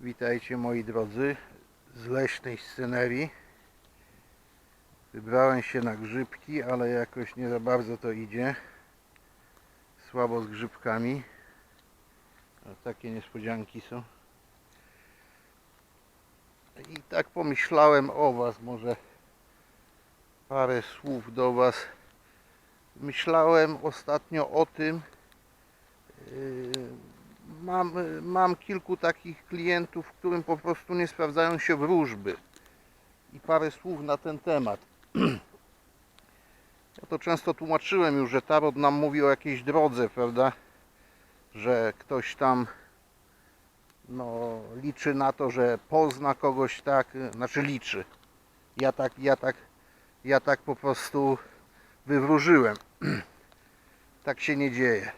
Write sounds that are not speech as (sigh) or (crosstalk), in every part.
Witajcie moi drodzy z leśnej scenerii. Wybrałem się na grzybki, ale jakoś nie za bardzo to idzie. Słabo z grzybkami. A takie niespodzianki są. I tak pomyślałem o Was, może parę słów do Was. Myślałem ostatnio o tym, mam, mam kilku takich klientów, którym po prostu nie sprawdzają się wróżby. I parę słów na ten temat. (clears throat) Ja to często tłumaczyłem już, że tarot nam mówi o jakiejś drodze, prawda? Że ktoś tam no, liczy na to, że pozna kogoś tak, znaczy liczy. Ja tak, ja tak, ja tak po prostu wywróżyłem. (clears throat) tak się nie dzieje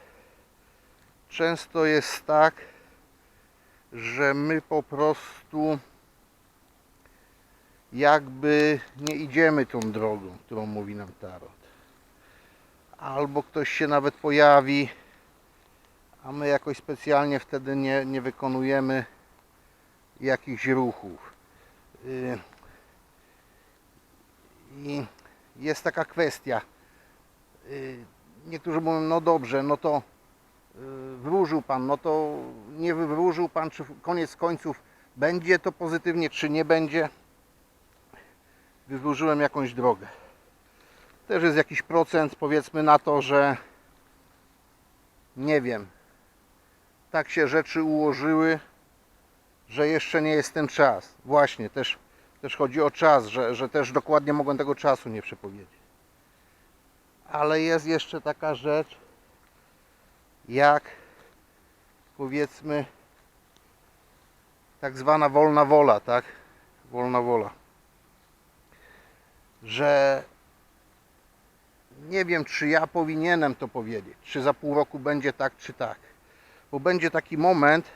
często jest tak, że my po prostu jakby nie idziemy tą drogą, którą mówi nam tarot. Albo ktoś się nawet pojawi, a my jakoś specjalnie wtedy nie, nie wykonujemy jakichś ruchów. Yy, I jest taka kwestia. Yy, Niektórzy mówią, no dobrze, no to y, wróżył Pan, no to nie wywróżył Pan, czy koniec końców będzie to pozytywnie, czy nie będzie. Wywróżyłem jakąś drogę. Też jest jakiś procent, powiedzmy na to, że nie wiem, tak się rzeczy ułożyły, że jeszcze nie jest ten czas. Właśnie, też, też chodzi o czas, że, że też dokładnie mogłem tego czasu nie przepowiedzieć. Ale jest jeszcze taka rzecz, jak powiedzmy tak zwana wolna wola, tak? Wolna wola. Że nie wiem, czy ja powinienem to powiedzieć, czy za pół roku będzie tak, czy tak. Bo będzie taki moment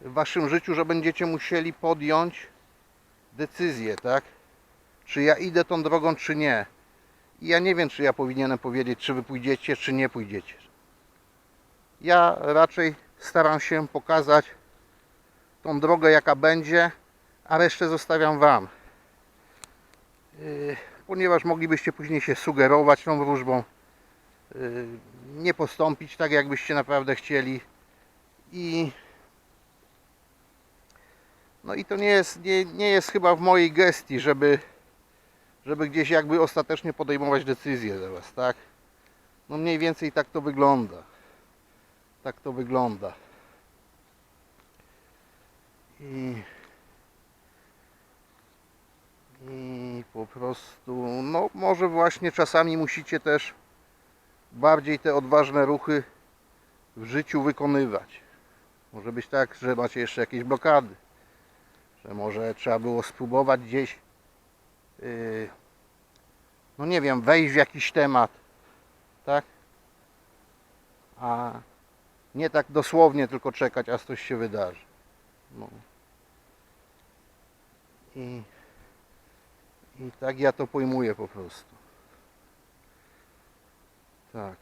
w waszym życiu, że będziecie musieli podjąć decyzję, tak? Czy ja idę tą drogą, czy nie. I ja nie wiem, czy ja powinienem powiedzieć, czy wy pójdziecie, czy nie pójdziecie. Ja raczej staram się pokazać tą drogę, jaka będzie, a resztę zostawiam Wam. Yy, Ponieważ moglibyście później się sugerować tą wróżbą, yy, nie postąpić tak, jakbyście naprawdę chcieli. I no i to nie jest, nie, nie jest chyba w mojej gestii, żeby, żeby gdzieś jakby ostatecznie podejmować decyzję za Was, tak? No mniej więcej tak to wygląda. Tak to wygląda. I, I po prostu, no może właśnie czasami musicie też bardziej te odważne ruchy w życiu wykonywać. Może być tak, że macie jeszcze jakieś blokady, że może trzeba było spróbować gdzieś, yy, no nie wiem, wejść w jakiś temat, tak? A nie tak dosłownie tylko czekać, aż coś się wydarzy. No. I, I tak ja to pojmuję po prostu. Tak.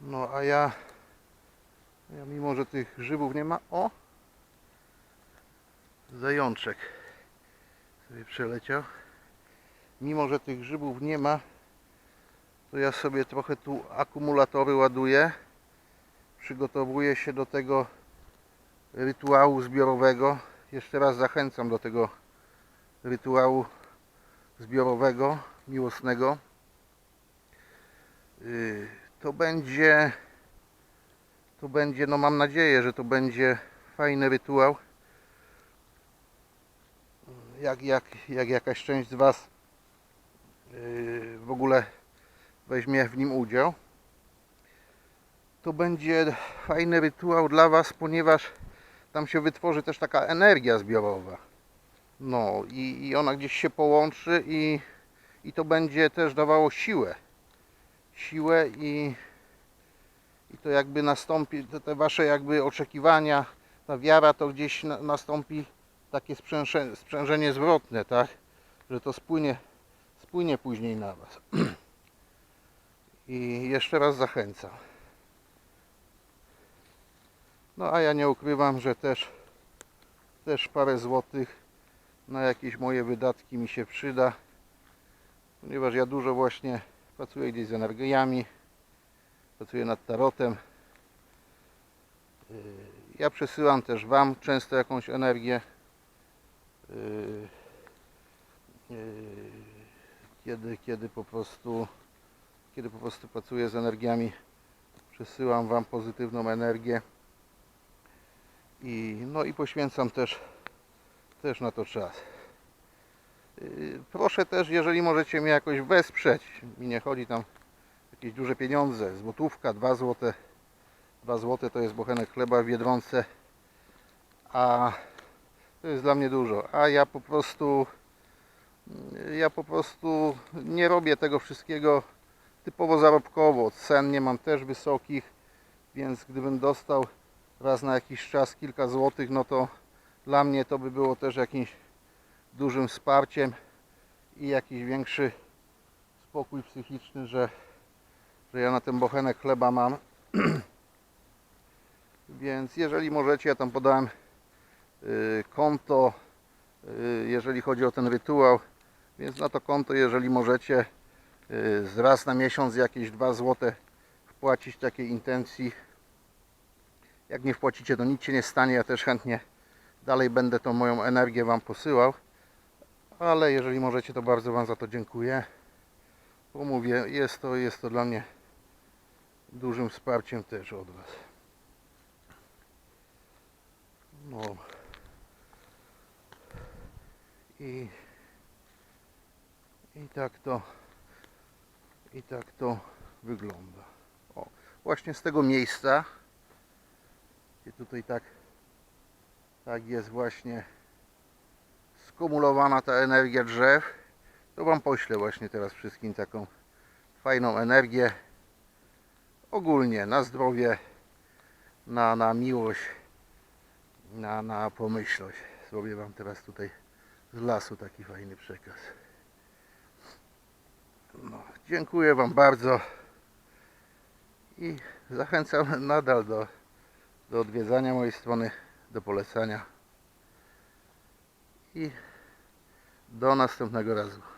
No a ja, ja mimo, że tych grzybów nie ma, o! Zajączek sobie przeleciał. Mimo, że tych grzybów nie ma, to ja sobie trochę tu akumulatory ładuję. Przygotowuję się do tego rytuału zbiorowego. Jeszcze raz zachęcam do tego rytuału zbiorowego, miłosnego. Yy, To będzie, to będzie, no mam nadzieję, że to będzie fajny rytuał. Jak, jak, jak jakaś część z Was yy, w ogóle weźmie w nim udział. To będzie fajny rytuał dla Was, ponieważ tam się wytworzy też taka energia zbiorowa. No i, i ona gdzieś się połączy i, i to będzie też dawało siłę. Siłę i, i to jakby nastąpi, te, te Wasze jakby oczekiwania, ta wiara to gdzieś na, nastąpi takie sprzęże, sprzężenie zwrotne, tak? Że to spłynie, spłynie później na Was. (clears throat) I jeszcze raz zachęcam. No a ja nie ukrywam, że też, też parę złotych na jakieś moje wydatki mi się przyda, ponieważ ja dużo właśnie pracuję gdzieś z energiami, pracuję nad tarotem. Yy, Ja przesyłam też Wam często jakąś energię. Yy, yy, Kiedy, kiedy po prostu kiedy po prostu pracuję z energiami, przesyłam Wam pozytywną energię i no i poświęcam też też na to czas. Yy, Proszę też, jeżeli możecie mnie jakoś wesprzeć, mi nie chodzi tam jakieś duże pieniądze, złotówka, dwa złote, dwa złote to jest bochenek chleba w Biedronce, a to jest dla mnie dużo, a ja po prostu ja po prostu nie robię tego wszystkiego typowo zarobkowo, cen nie mam też wysokich, więc gdybym dostał raz na jakiś czas kilka złotych, no to dla mnie to by było też jakimś dużym wsparciem i jakiś większy spokój psychiczny, że, że ja na ten bochenek chleba mam. (clears throat) Więc jeżeli możecie, ja tam podałem y, konto, y, jeżeli chodzi o ten rytuał, więc na to konto, jeżeli możecie raz na miesiąc jakieś 2 złote wpłacić takiej intencji. Jak nie wpłacicie, to nic się nie stanie. Ja też chętnie dalej będę tą moją energię Wam posyłał. Ale jeżeli możecie, to bardzo Wam za to dziękuję. Bo mówię, jest to, jest to dla mnie dużym wsparciem też od Was. No. I, I tak to i tak to wygląda. O, właśnie z tego miejsca gdzie tutaj tak tak jest właśnie skumulowana ta energia drzew to Wam poślę właśnie teraz wszystkim taką fajną energię. Ogólnie na zdrowie na, na miłość na, na pomyślność. Zrobię Wam teraz tutaj z lasu taki fajny przekaz dziękuję Wam bardzo i zachęcam (laughs) nadal do, do odwiedzania mojej strony, do polecania i do następnego razu.